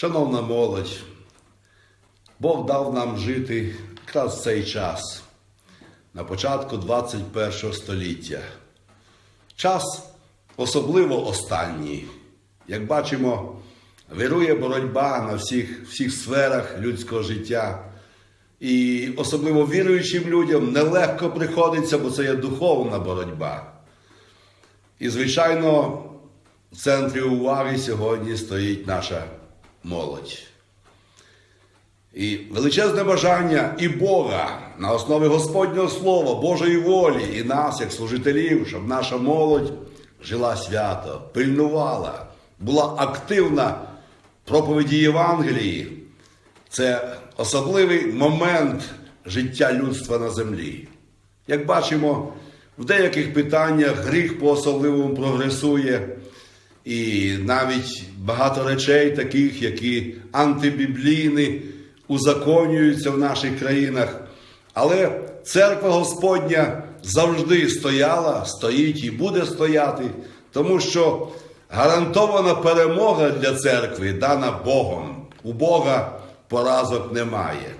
Шановна молодь, Бог дав нам жити якраз в цей час, на початку 21 століття. Час особливо останній. Як бачимо, вирує боротьба на всіх, всіх сферах людського життя. І особливо віруючим людям нелегко приходиться, бо це є духовна боротьба. І, звичайно, в центрі уваги сьогодні стоїть наша молодь. І величезне бажання і Бога на основі Господнього Слова, Божої волі, і нас, як служителів, щоб наша молодь жила свято, пильнувала, була активна в проповіді Євангелії. Це особливий момент життя людства на землі. Як бачимо, в деяких питаннях гріх по-особливому прогресує, і навіть багато речей, таких, які антибіблійні, узаконюються в наших країнах. Але церква Господня завжди стояла, стоїть і буде стояти, тому що гарантована перемога для церкви дана Богом. У Бога поразок немає.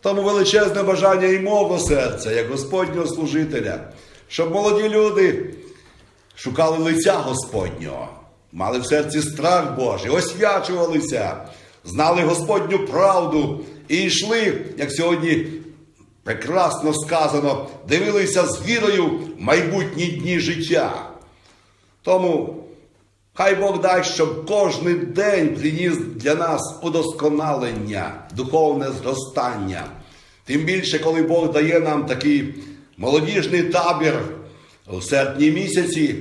Тому величезне бажання і мого серця, як Господнього служителя, щоб молоді люди шукали лиця Господнього, мали в серці страх Божий, освячувалися, знали Господню правду і йшли, як сьогодні прекрасно сказано, дивилися з вірою в майбутні дні життя. Тому хай Бог дасть, щоб кожен день приніс для нас удосконалення, духовне зростання. Тим більше, коли Бог дає нам такий молодіжний табір у серпні місяці,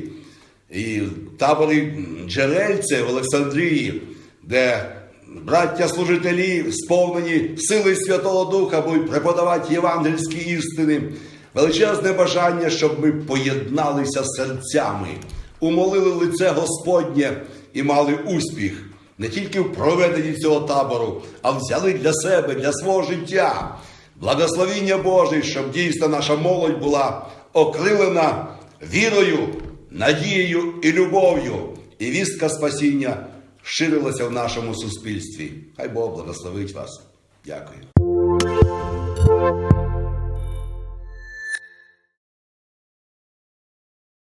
і в таборі Джерельце в Олександрії, де браття служителі, сповнені сили Святого Духа, будуть преподавати євангельські істини, величезне бажання, щоб ми поєдналися серцями, умолили лице Господнє і мали успіх не тільки в проведенні цього табору, а взяли для себе, для свого життя. Благословіння Боже, щоб дійсно наша молодь була окрилена вірою, надією і любов'ю, і вістка спасіння ширилася в нашому суспільстві. Хай Бог благословить вас. Дякую.